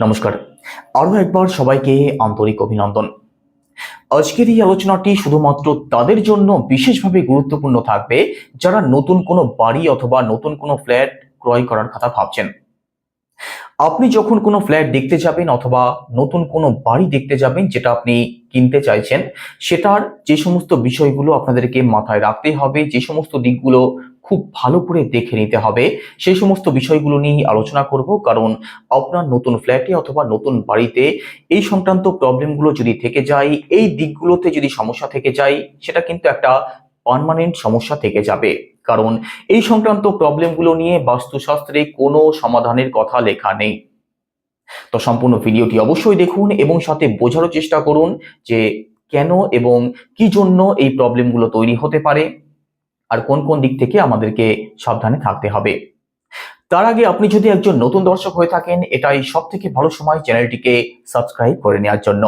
নমস্কার। আরও একবার সবাইকে আন্তরিক অভিনন্দন। আজকের এই আলোচনাটি শুধুমাত্র তাদের জন্য বিশেষভাবে গুরুত্বপূর্ণ থাকবে যারা নতুন কোনো বাড়ি অথবা নতুন কোনো ফ্ল্যাট ক্রয় করার কথা ভাবছেন। আপনি যখন কোনো ফ্ল্যাট দেখতে যাবেন অথবা নতুন কোনো বাড়ি দেখতে যাবেন যেটা আপনি কিনতে চাইছেন, সেটার যে সমস্ত বিষয়গুলো আপনাদেরকে মাথায় রাখতে হবে, যে সমস্ত দিকগুলো খুব ভালো করে দেখে নিতে হবে। সেই সমস্ত বিষয়গুলো নিয়ে আলোচনা করব, কারণ আপনার নতুন ফ্ল্যাটে অথবা নতুন বাড়িতে এই সংক্রান্ত প্রবলেমগুলো যদি থেকে যায়, এই দিকগুলোতে যদি সমস্যা থেকে যায়, সেটা কিন্তু একটা পার্মানেন্ট সমস্যা থেকে যাবে। কারণ এই সংক্রান্ত প্রবলেমগুলো নিয়ে বাস্তুশাস্ত্রে কোনো সমাধানের কথা লেখা নেই। তো সম্পূর্ণ ভিডিওটি অবশ্যই দেখুন এবং সাথে বোঝারও চেষ্টা করুন যে কেন এবং কি জন্য এই প্রবলেমগুলো তৈরি হতে পারে। আর কোন কোন দিক থেকে আমাদেরকে সাবধানে থাকতে হবে। তার আগে আপনি যদি একজন নতুন দর্শক হয়ে থাকেন, এটাই সব থেকে ভালো সময় চ্যানেলটিকে সাবস্ক্রাইব করে নেওয়ার জন্য।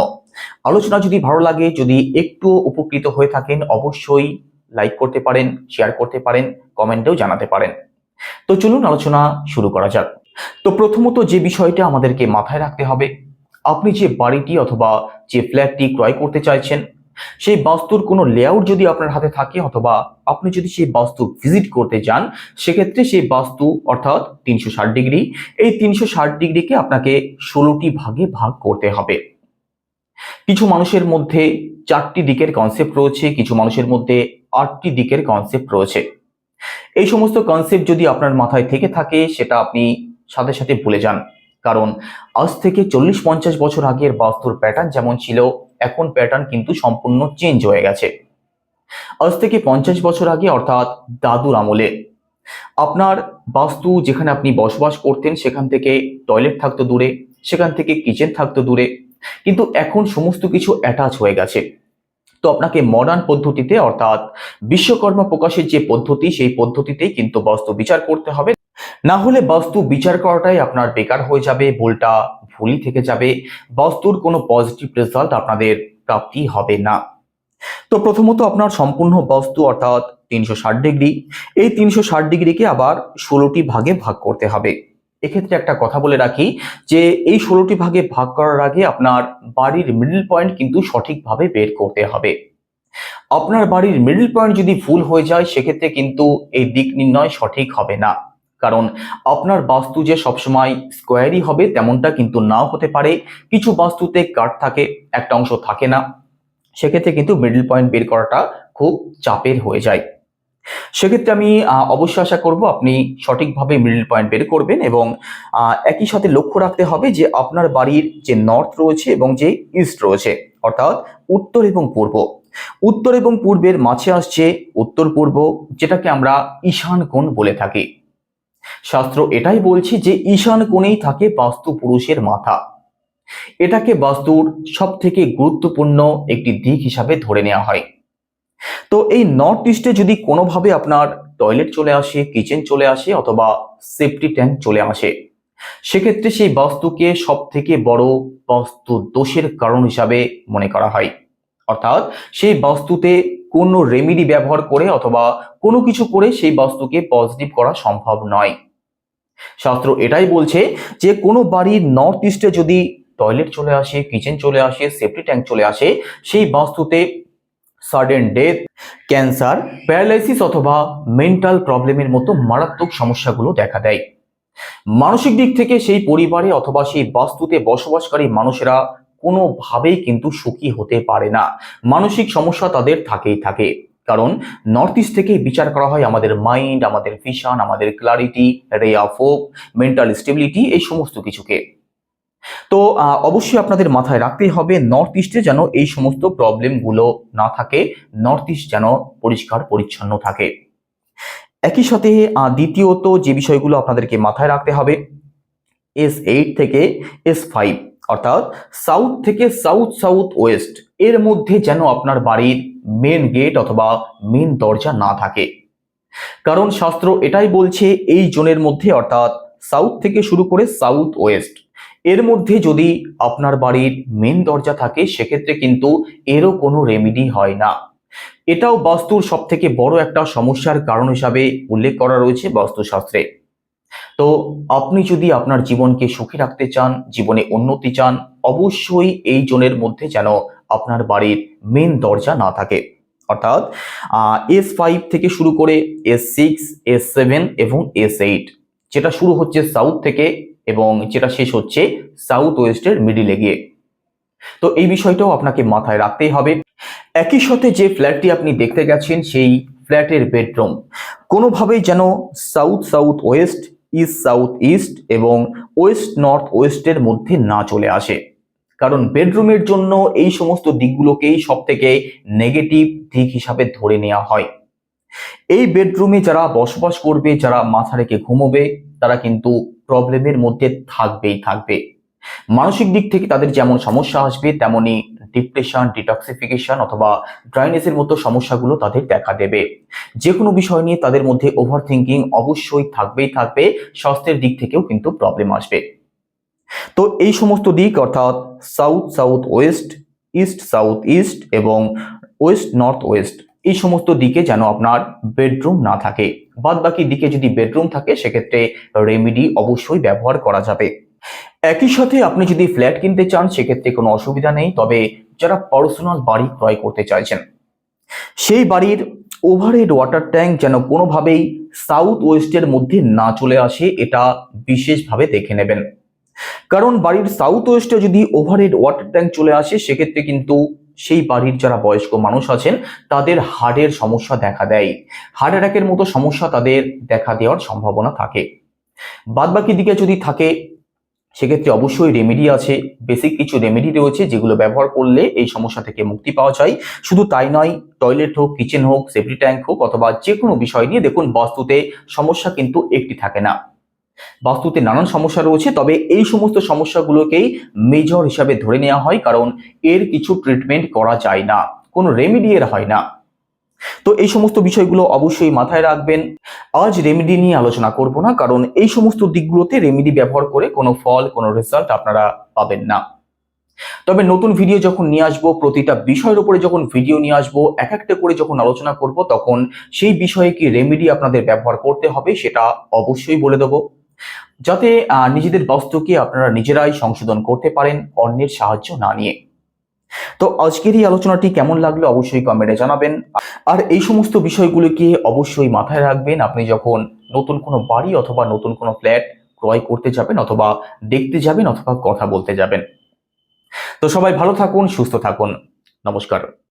আলোচনা যদি ভালো লাগে, যদি একটু উপকৃত হয়ে থাকেন, অবশ্যই লাইক করতে পারেন, শেয়ার করতে পারেন, কমেন্টেও জানাতে পারেন। তো চলুন আলোচনা শুরু করা যাক। তো প্রথমত যে বিষয়টা আমাদেরকে মাথায় রাখতে হবে, আপনি যে বাড়িটি অথবা যে ফ্ল্যাটটি ক্রয় করতে চাইছেন সেই বাস্তুর কোনো লেআউট যদি আপনার হাতে থাকে অথবা আপনি যদি সেই বাস্তু ভিজিট করতে যান সেক্ষেত্রে সেই বাস্তু অর্থাৎ তিনশো ষাট ডিগ্রি, এই তিনশো ষাট ডিগ্রিকে আপনাকে ষোলোটি ভাগে ভাগ করতে হবে। কিছু মানুষের মধ্যে চারটি দিকের কনসেপ্ট রয়েছে, কিছু মানুষের মধ্যে আটটি দিকের কনসেপ্ট রয়েছে। এই সমস্ত কনসেপ্ট যদি আপনার মাথায় থেকে থাকে, সেটা আপনি সাথে সাথে ভুলে যান। কারণ আজ থেকে চল্লিশ পঞ্চাশ বছর আগের বাস্তুর প্যাটার্ন যেমন ছিল এখন প্যাটার্ন কিন্তু সম্পূর্ণ চেঞ্জ হয়ে গেছে। আজ থেকে পঞ্চাশ বছর আগে অর্থাৎ দাদুর আমলে। আপনার বাস্তু যেখানে আপনি বসবাস করতেন সেখান থেকে টয়লেট থাকতো দূরে, সেখান থেকে কিচেন থাকতো দূরে। কিন্তু এখন সমস্ত কিছু অ্যাটাচ হয়ে গেছে। তো আপনাকে মডার্ন পদ্ধতিতে অর্থাৎ বিশ্বকর্মা প্রকাশের যে পদ্ধতি, সেই পদ্ধতিতেই কিন্তু বাস্তু বিচার করতে হবে। না হলে বাস্তু বিচার করাটাই আপনার বেকার হয়ে যাবে, ভুলটা ভুলই থেকে যাবে, বস্তুর কোনো পজিটিভ রেজাল্ট আপনাদের প্রাপ্তি হবে না। তো প্রথমত আপনার সম্পূর্ণ বস্তু অর্থাৎ তিনশো ষাট ডিগ্রি, এই তিনশো ষাট ডিগ্রিকে আবার ষোলোটি ভাগে ভাগ করতে হবে। এক্ষেত্রে একটা কথা বলে রাখি যে, এই ষোলোটি ভাগে ভাগ করার আগে আপনার বাড়ির মিডল পয়েন্ট কিন্তু সঠিকভাবে বের করতে হবে। আপনার বাড়ির মিডল পয়েন্ট যদি ভুল হয়ে যায়, সেক্ষেত্রে কিন্তু এই দিক নির্ণয় সঠিক হবে না। কারণ আপনার বাস্তু যে সবসময় স্কোয়ারই হবে তেমনটা কিন্তু নাও হতে পারে। কিছু বাস্তুতে কাট থাকে, একটা অংশ থাকে না। সেক্ষেত্রে কিন্তু মিডল পয়েন্ট বের করাটা খুব চাপের হয়ে যায়। সেক্ষেত্রে আমি অবশ্যই আশা করব আপনি সঠিকভাবে মিডল পয়েন্ট বের করবেন এবং একই সাথে লক্ষ্য রাখতে হবে যে আপনার বাড়ির যে নর্থ রয়েছে এবং যে ইস্ট রয়েছে, অর্থাৎ উত্তর এবং পূর্ব। উত্তর এবং পূর্বের মাঝে আসছে উত্তর পূর্ব যেটাকে আমরা ঈশান কোণ বলে থাকি। শাস্ত্র এটাই বলছে যে ঈশান কোণেই থাকে বাস্তু পুরুষের মাথা। এটাকে বাস্তুর সব থেকে গুরুত্বপূর্ণ একটি দিক হিসাবে ধরে নেওয়া হয়। তো এই নর্থ ইস্টে যদি কোনোভাবে আপনার টয়লেট চলে আসে কিচেন চলে আসে অথবা সেফটি ট্যাঙ্ক চলে আসে, সেক্ষেত্রে সেই বাস্তুকে সব থেকে বড় বাস্তু দোষের কারণ হিসাবে মনে করা হয়। অর্থাৎ সেই বাস্তুতে কোনো রেমিডি ব্যবহার করে অথবা কোনো কিছু করে সেই বাস্তুকে পজিটিভ করা সম্ভব নয়। শাস্ত্র এটাই বলছে যে কোনো বাড়ির নর্থ ইস্টে যদি টয়লেট চলে আসে কিচেন চলে আসে সেফটি ট্যাঙ্ক চলে আসে, সেই বাস্তুতে সাডেন ডেথ ক্যান্সার প্যারালাইসিস অথবা মেন্টাল প্রবলেমের মতো মারাত্মক সমস্যাগুলো দেখা দেয়। মানসিক দিক থেকে সেই পরিবারে অথবা সেই বাস্তুতে বসবাসকারী মানুষেরা কোনোভাবেই কিন্তু সুখী হতে পারে না। মানসিক সমস্যা তাদের থাকেই থাকে। কারণ নর্থ ইস্ট থেকে বিচার করা হয় আমাদের মাইন্ড আমাদের ভিশন আমাদের ক্লারিটি রে অফ হোপ মেন্টাল স্টেবিলিটি এই সমস্ত কিছুকে। তো অবশ্যই আপনাদের মাথায় রাখতেই হবে নর্থ ইস্টে যেন এই সমস্ত প্রবলেমগুলো না থাকে নর্থ ইস্ট যেন পরিষ্কার, পরিচ্ছন্ন থাকে। একই সাথে দ্বিতীয়ত যে বিষয়গুলো আপনাদেরকে মাথায় রাখতে হবে এস এইট থেকে এস ফাইভ অর্থাৎ সাউথ থেকে সাউথ সাউথ ওয়েস্ট এর মধ্যে যেন আপনার বাড়ির মেন গেট অথবা মেন দরজা না থাকে। কারণ শাস্ত্র এটাই বলছে এই জোনের মধ্যে, অর্থাৎ সাউথ থেকে শুরু করে সাউথ ওয়েস্ট এর মধ্যে যদি আপনার বাড়ির মেন দরজা থাকে, সেক্ষেত্রে কিন্তু এরও কোনো রেমিডি হয় না। এটাও বাস্তুর সব থেকে বড় একটা সমস্যার কারণ হিসাবে উল্লেখ করা রয়েছে বাস্তুশাস্ত্রে। তো আপনি যদি আপনার জীবনকে সুখী রাখতে চান, জীবনে উন্নতি চান, অবশ্যই এই জোনের মধ্যে যেন আপনার বাড়ির মেন দরজা না থাকে। অর্থাৎ এস ফাইভ থেকে শুরু করে এস সিক্স এস সেভেন এবং এস এইট যেটা শুরু হচ্ছে সাউথ থেকে এবং যেটা শেষ হচ্ছে সাউথ ওয়েস্টের মিডিলে গিয়ে। তো এই বিষয়টাও আপনাকে মাথায় রাখতেই হবে। একই সাথে যে ফ্ল্যাটটি আপনি দেখতে গেছেন, সেই ফ্ল্যাটের বেডরুম কোনোভাবেই যেন south south west east south east এবং ওয়েস্ট নর্থ ওয়েস্টের মধ্যে না চলে আসে। কারণ বেডরুমের জন্য এই সমস্ত দিকগুলোকেই সব থেকে নেগেটিভ দিক হিসাবে ধরে নেওয়া হয়। এই বেডরুমে যারা বসবাস করবে, যারা মাথা রেখে ঘুমোবে, তারা কিন্তু প্রবলেমের মধ্যে থাকবেই থাকবে। মানসিক দিক থেকে তাদের যেমন সমস্যা আসবে, তেমনি ডিপ্রেশন ডিটক্সিফিকেশন অথবা ড্রাইনেসের মতো সমস্যাগুলো তাদের দেখা দেবে। যে কোনো বিষয় নিয়ে তাদের মধ্যে ওভার থিঙ্কিং অবশ্যই থাকবেই থাকবে, স্বাস্থ্যের দিক থেকেও কিন্তু প্রবলেম আসবে। তো এই সমস্ত দিক অর্থাৎ south south west east south east এবং ওয়েস্ট নর্থ ওয়েস্ট এই সমস্ত দিকে যেন আপনার বেডরুম না থাকে। বাদ বাকি দিকে যদি বেডরুম থাকে, সেক্ষেত্রে রেমিডি অবশ্যই ব্যবহার করা যাবে। একই সাথে আপনি যদি ফ্ল্যাট কিনতে চান, সেক্ষেত্রে কোনো অসুবিধা নেই, তবে যারা পার্সোনাল বাড়ি ক্রয় করতে চাইছেন, সেই বাড়ির ওভারহেড ওয়াটার ট্যাঙ্ক যেন কোনোভাবেই সাউথ ওয়েস্টের মধ্যে না চলে আসে, এটা বিশেষভাবে দেখে নেবেন। কারণ বাড়ির সাউথ ওয়েস্টে যদি ওভারহেড ওয়াটার ট্যাঙ্ক চলে আসে, সেক্ষেত্রে কিন্তু সেই বাড়ির যারা বয়স্ক মানুষ আছেন, তাদের হার্টের সমস্যা দেখা দেয়। হার্ট অ্যাটাকের মতো সমস্যা তাদের দেখা দেওয়ার সম্ভাবনা থাকে। বাদবাকি দিকে যদি থাকে, সেক্ষেত্রে অবশ্যই রেমেডি আছে। বেসিক কিছু রেমেডি রয়েছে যেগুলো ব্যবহার করলে এই সমস্যা থেকে মুক্তি পাওয়া যায়। শুধু তাই নয় টয়লেট হোক কিচেন হোক সেফটি ট্যাঙ্ক হোক, অথবা যে কোনো বিষয় নিয়ে দেখুন, বাস্তুতে সমস্যা কিন্তু একটি থাকে না। বাস্তুতে নানান সমস্যা রয়েছে, তবে এই সমস্ত সমস্যাগুলোকেই মেজর হিসাবে ধরে নেওয়া হয়, কারণ এর কিছু ট্রিটমেন্ট করা যায় না, কোনো রেমেডি এর হয় না। তো এই সমস্ত বিষয়গুলো অবশ্যই মাথায় রাখবেন। আজ রেমেডি নিয়ে আলোচনা করব না, কারণ এই সমস্ত দিকগুলোতে রেমেডি ব্যবহার করে কোনো ফল, কোনো রেজাল্ট আপনারা পাবেন না। তবে নতুন ভিডিও যখন নিয়ে আসব, প্রতিটা বিষয়ের উপরে যখন ভিডিও নিয়ে আসব, এক একটা করে যখন আলোচনা করব, তখন সেই বিষয়ে কি রেমেডি আপনাদের ব্যবহার করতে হবে, সেটা অবশ্যই বলে দেবো। যাতে নিজেদের বস্তুকে আপনারা নিজেরাই সংশোধন করতে পারেন অন্যের সাহায্য না নিয়ে। তো আজকের এই আলোচনাটি কেমন লাগল অবশ্যই কমেন্টে জানাবেন। আর এই সমস্ত বিষয়গুলিকে অবশ্যই মাথায় রাখবেন, আপনি যখন নতুন কোনো বাড়ি অথবা নতুন কোনো ফ্ল্যাট ক্রয় করতে যাবেন অথবা দেখতে যাবেন অথবা কথা বলতে যাবেন। তো সবাই ভালো থাকুন, সুস্থ থাকুন। নমস্কার।